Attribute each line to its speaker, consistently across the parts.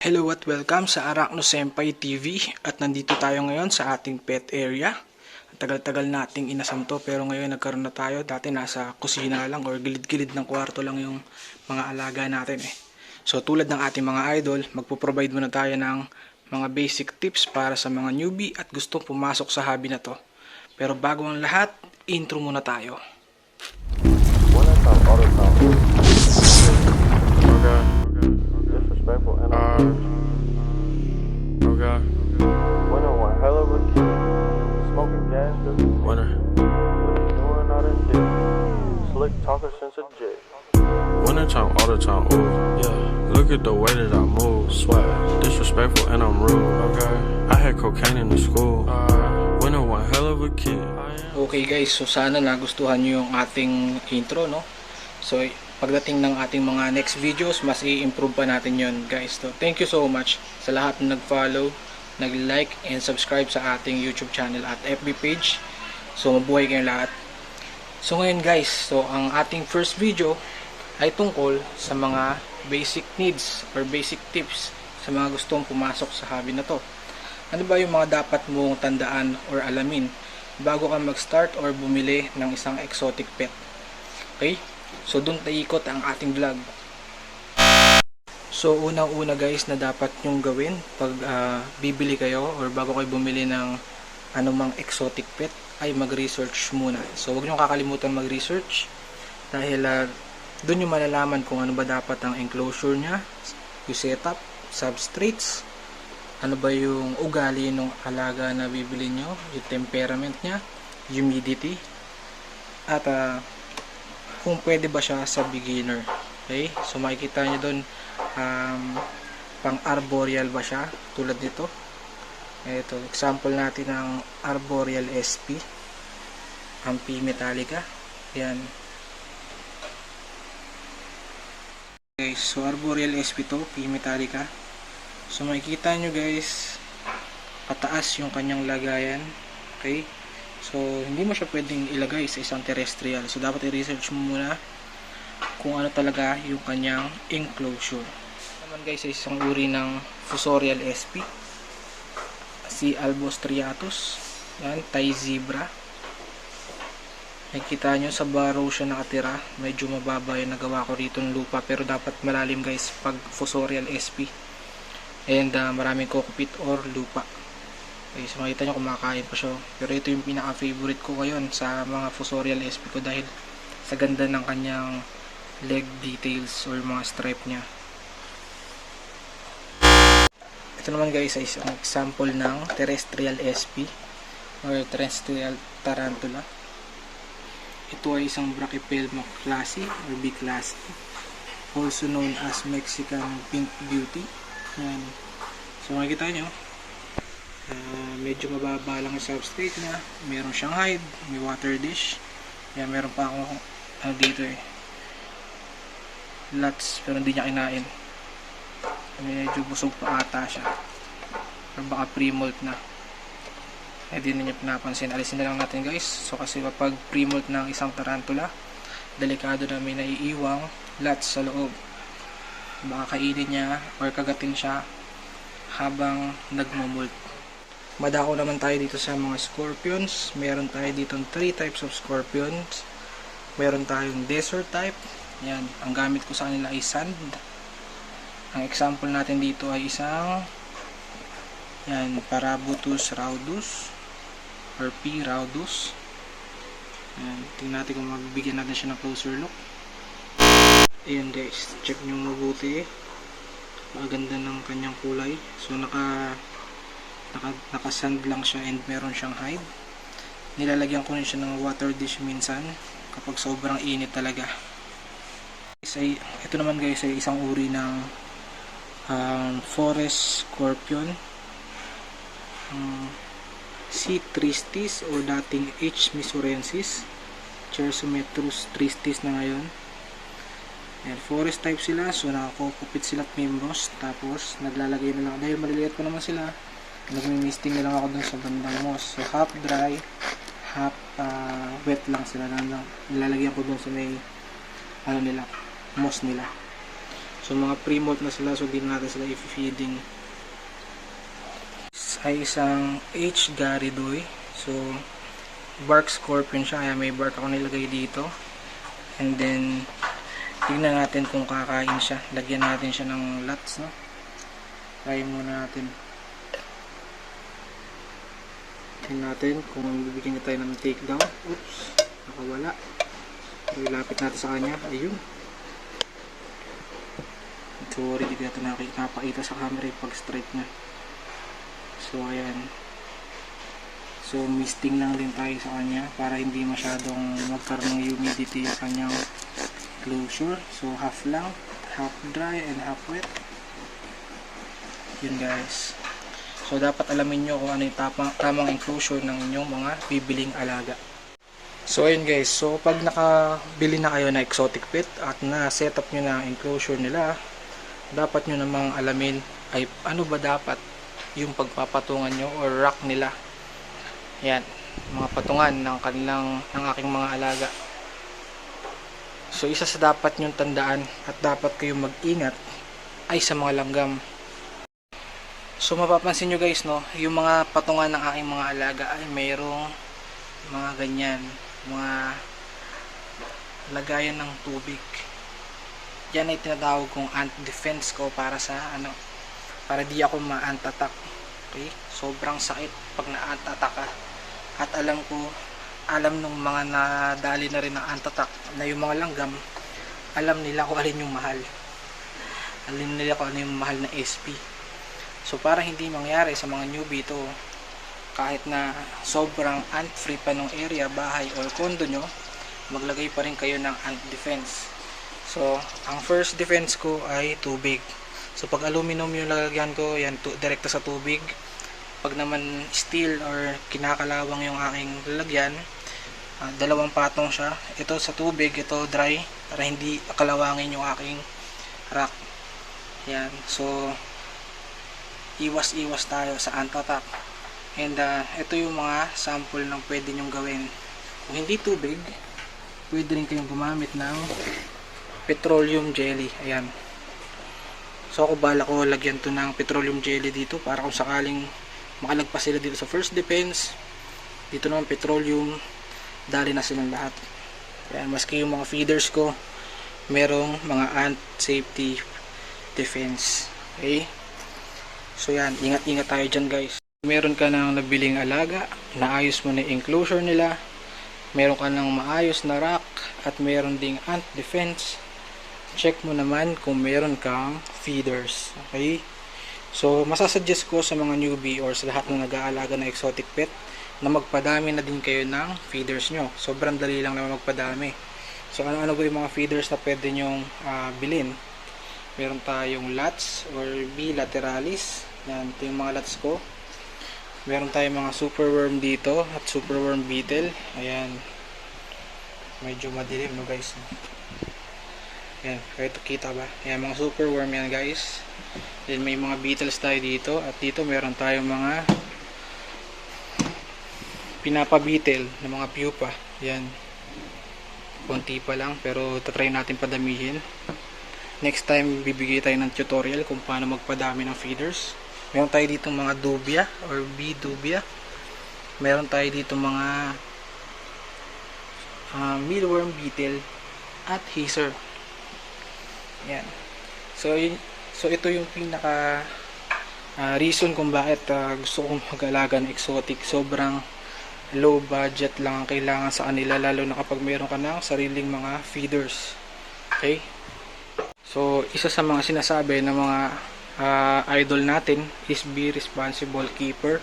Speaker 1: Hello at welcome sa Arachno Senpai TV at nandito tayo ngayon sa ating pet area. Tagal-tagal nating inasam to pero ngayon nagkaroon na tayo. Dati nasa kusina lang or gilid-gilid ng kwarto lang yung mga alaga natin eh. So tulad ng ating mga idol, magpo-provide muna tayo ng mga basic tips para sa mga newbie at gustong pumasok sa hobby na to. Pero bago ang lahat, intro muna tayo.
Speaker 2: All the time.
Speaker 3: Okay.
Speaker 2: Disrespectful and
Speaker 3: Uh, okay.
Speaker 2: winner one hell of a kid. Smoking gas, just
Speaker 3: Winner.
Speaker 2: doing all that shit. Slick talker since a jit.
Speaker 3: Winter time, all the time. Ooh, yeah. Look at the way that I move. Swag. Disrespectful and I'm rude. Okay. I had cocaine in the school. Uh, winner one hell of a kid.
Speaker 1: Okay guys, so sana nagustuhan nyo yung ating intro, no? So, pagdating ng ating mga next videos, mas i-improve pa natin yon guys. So, thank you so much sa lahat na nag-follow, nag-like, and subscribe sa ating YouTube channel at FB page. So, mabuhay kayong lahat. So, ngayon guys, so ang ating first video ay tungkol sa mga basic needs or basic tips sa mga gustong pumasok sa hobby na to. Ano ba yung mga dapat mong tandaan or alamin bago ka mag-start or bumili ng isang exotic pet. Okay? So, doon taikot ang ating vlog. So, unang-una guys na dapat nyong gawin pag ah, bibili kayo or bago kayo bumili ng anumang exotic pet ay mag-research muna. So, huwag nyong kakalimutan mag-research dahil ah, doon nyo malalaman kung ano ba dapat ang enclosure niya, yung setup, substrates, ano ba yung ugali ng alaga na bibili nyo, yung temperament niya, humidity, at ah, kung pwede ba siya sa beginner. Okay? So makikita nyo doon um, pang arboreal ba siya, tulad nito. Ito, example natin ng arboreal SP, P Metallica. Yan. Okay, so arboreal SP to, P Metallica. So makikita nyo guys, pataas yung kanyang lagayan. Okay? So hindi mo siya pwedeng ilagay sa isang terrestrial. So dapat i-research mo muna kung ano talaga yung kanyang enclosure. Naman guys isang uri ng Fusorial SP. Si Albos striatus. Yan, Thai zebra. Nakikita nyo sa barrow siya nakatira. Medyo mababa yung nagawa ko rito ng lupa pero dapat malalim guys pag Fusorial SP and uh, maraming cockpit or lupa okay, so makita nyo kumakain pa siya. Pero ito yung pinaka favorite ko ngayon sa mga fusorial SP ko dahil sa ganda ng kanyang leg details or mga stripe nya ito naman guys ay isang example ng terrestrial SP or terrestrial tarantula. Ito ay isang Brachypelma classy or B classy also known as Mexican Pink Beauty. Yan. So makikita nyo, uh, medyo mababa lang yung substrate niya. Meron siyang hide, may water dish. Yan, meron pa ako ano dito eh. Lots, pero hindi niya kinain. Medyo busog pa ata siya. Or baka pre-molt na. Eh, di na niya pinapansin. Alisin na lang natin guys. So kasi kapag pre-molt ng isang tarantula, delikado na may naiiwang lots sa loob baka kainin niya or kagatin siya habang nagmumult. Madako naman tayo dito sa mga scorpions. Meron tayo dito 3 types of scorpions. Meron tayong desert type. Yan, ang gamit ko sa kanila ay sand. Ang example natin dito ay isang yan, Parabutus raudus or P raudus. Yan, tingnan natin kung magbigyan natin siya ng closer look. Ayan guys, check nyo mabuti. Maganda ng kanyang kulay. So naka naka lang siya and meron siyang hide. Nilalagyan ko rin siya ng water dish minsan kapag sobrang init talaga. Ay, ito naman guys ay isang uri ng um, forest scorpion. Um, C. tristis o dating H. misurensis. Chersometrus tristis na ngayon. Ayan, forest type sila, so nakakukupit sila at membros. Tapos, naglalagay na lang, dahil maliliit pa naman sila, nagmi-misting na lang ako dun sa bandang moss. So, half dry, half uh, wet lang sila na lang. Nilalagyan ko dun sa may, ano nila, moss nila. So, mga pre-molt na sila, so di na natin sila i-feeding. Ay isang H. Garidoy. So, bark scorpion siya, kaya may bark ako nilagay dito. And then, tingnan natin kung kakain siya. Lagyan natin siya ng lots, no? Try muna natin. Tingnan natin kung bibigyan niya tayo ng takedown. Oops, nakawala. Ilapit natin sa kanya. Ayun. Sorry, hindi natin nakikita sa camera yung pag-strike niya. So, ayan. So, misting lang din tayo sa kanya para hindi masyadong magkaroon ng humidity yung kanyang closure. So, half lang. Half dry and half wet. Yun guys. So, dapat alamin nyo kung ano yung tamang, tamang enclosure ng inyong mga bibiling alaga. So, ayun guys. So, pag nakabili na kayo na exotic pet at na-set up nyo na enclosure nila, dapat nyo namang alamin ay ano ba dapat yung pagpapatungan nyo or rack nila. Yan, mga patungan ng kanilang ng aking mga alaga. So isa sa dapat nyong tandaan at dapat kayong mag-ingat ay sa mga langgam. So mapapansin nyo guys no, yung mga patungan ng aking mga alaga ay mayroong mga ganyan, mga lagayan ng tubig. Yan ay tinatawag kong anti-defense ko para sa ano, para di ako ma-antatak. Okay? Sobrang sakit pag na-antatak ka. At alam ko, alam nung mga nadali na rin ng antatak na yung mga langgam, alam nila kung alin yung mahal. Alam nila kung ano yung mahal na SP. So para hindi mangyari sa mga newbie ito, kahit na sobrang ant-free pa ng area, bahay or condo nyo, maglagay pa rin kayo ng ant defense. So, ang first defense ko ay tubig. So, pag aluminum yung lalagyan ko, yan, direkta sa tubig. Pag naman steel or kinakalawang yung aking lalagyan, ah, dalawang patong siya. Ito sa tubig, ito dry, para hindi kalawangin yung aking rack. Yan. So, iwas-iwas tayo sa antatak. And ah, ito yung mga sample ng pwede nyong gawin. Kung hindi tubig, pwede rin kayong gumamit ng petroleum jelly. Ayan. So ako bala ko lagyan to ng petroleum jelly dito para kung sakaling makalagpas sila dito sa first defense. Dito naman petroleum. Dali na silang lahat. Ayan, maski yung mga feeders ko merong mga ant safety defense. Okay? So yan, ingat-ingat tayo dyan guys. Meron ka ng nabiling alaga, naayos mo na enclosure nila, meron ka ng maayos na rack, at meron ding ant defense, check mo naman kung meron kang feeders. Okay? So, masasuggest ko sa mga newbie or sa lahat ng nag-aalaga ng exotic pet na magpadami na din kayo ng feeders nyo. Sobrang dali lang naman magpadami. So, ano-ano ba yung mga feeders na pwede nyong ah, bilhin? Meron tayong lats or bilateralis. Yan, ito yung mga lats ko. Meron tayong mga superworm dito at superworm beetle. Ayan. Medyo madilim no guys. Ayan, kahit kita ba? Ayan, mga superworm yan guys. Then may mga beetles tayo dito. At dito meron tayong mga pinapabitel na mga pupa. Ayan. Konti pa lang pero tatry natin padamihin. Next time bibigay tayo ng tutorial kung paano magpadami ng feeders. Meron tayo dito mga dubia or bee dubia. Meron tayo dito mga uh, mealworm beetle at hazer. Yan. So, yun, so ito yung pinaka ah, reason kung bakit ah, gusto kong mag-alaga ng exotic. Sobrang low budget lang ang kailangan sa kanila lalo na kapag meron ka ng sariling mga feeders. Okay? So, isa sa mga sinasabi ng mga ah, idol natin is be responsible keeper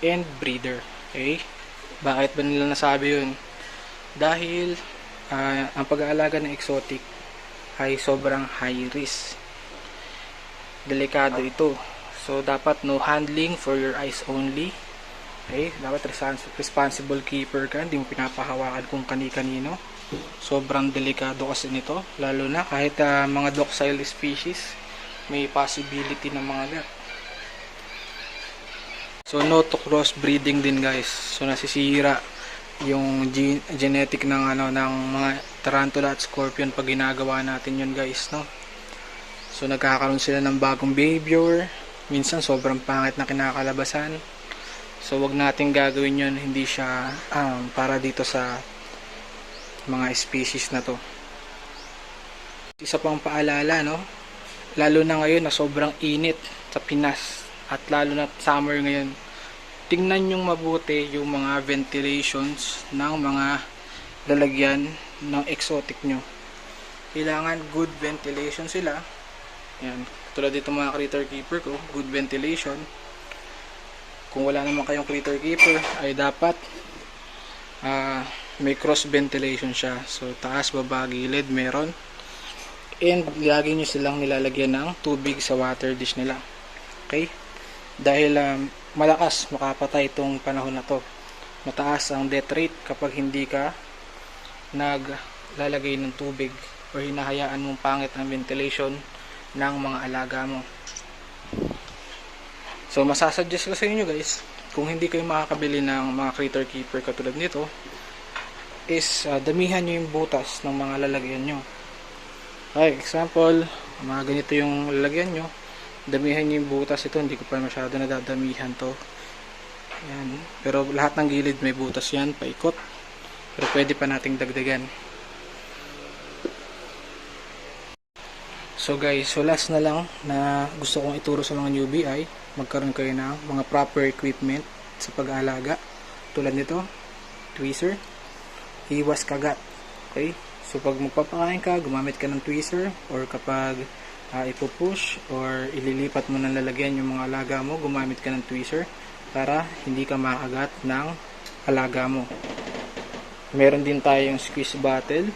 Speaker 1: and breeder. Okay? Bakit ba nila nasabi yun? Dahil ah, ang pag-aalaga ng exotic ay sobrang high risk. Delikado ito. So, dapat no handling for your eyes only. Okay? Dapat respons- responsible keeper ka. Hindi mo pinapahawakan kung kani-kanino. Sobrang delikado kasi nito. Lalo na kahit ah, mga docile species, may possibility ng mga gat. So, no to cross breeding din guys. So, nasisira yung gen- genetic ng ano ng mga tarantula at scorpion pag ginagawa natin yun guys no So nagkakaroon sila ng bagong behavior. Minsan sobrang pangit na kinakalabasan. So wag nating gagawin yun. Hindi siya um, para dito sa mga species na to. Isa pang paalala, no? Lalo na ngayon na sobrang init sa Pinas at lalo na summer ngayon. Tingnan yung mabuti yung mga ventilations ng mga lalagyan ng exotic nyo. Kailangan good ventilation sila. Yan. Tulad dito mga critter keeper ko, good ventilation. Kung wala naman kayong critter keeper, ay dapat ah, may cross ventilation siya. So, taas, baba, gilid, meron. And, lagi nyo silang nilalagyan ng tubig sa water dish nila. Okay? Dahil um, malakas makapatay itong panahon na to. Mataas ang death rate kapag hindi ka naglalagay ng tubig o hinahayaan mong pangit ang ventilation ng mga alaga mo. So masasuggest ko sa inyo guys, kung hindi kayo makakabili ng mga critter keeper katulad nito, is ah, damihan nyo yung butas ng mga lalagyan nyo. Okay, example, mga ganito yung lalagyan nyo, damihan nyo yung butas ito, hindi ko pa masyado nadadamihan to. Yan. Pero lahat ng gilid may butas yan, paikot. Pero pwede pa nating dagdagan. So guys, so last na lang na gusto kong ituro sa mga newbie ay magkaroon kayo ng mga proper equipment sa pag-aalaga. Tulad nito, tweezer, iwas kagat. Okay? So pag magpapakain ka, gumamit ka ng tweezer or kapag uh, ipupush or ililipat mo ng lalagyan yung mga alaga mo, gumamit ka ng tweezer para hindi ka makagat ng alaga mo. Meron din tayong squeeze bottle.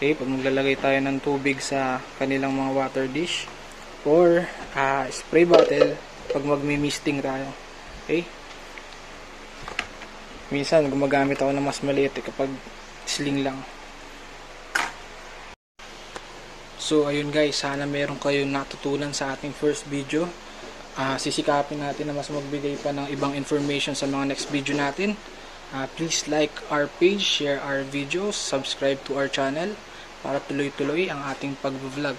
Speaker 1: Okay, pag maglalagay tayo ng tubig sa kanilang mga water dish or ah, spray bottle pag magmi-misting tayo. Okay? Minsan gumagamit ako ng mas maliit eh, kapag sling lang. So ayun guys, sana meron kayong natutunan sa ating first video. Ah, sisikapin natin na mas magbigay pa ng ibang information sa mga next video natin. Ah, please like our page, share our videos, subscribe to our channel para tuloy-tuloy ang ating pag-vlog.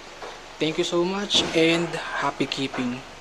Speaker 1: Thank you so much and happy keeping.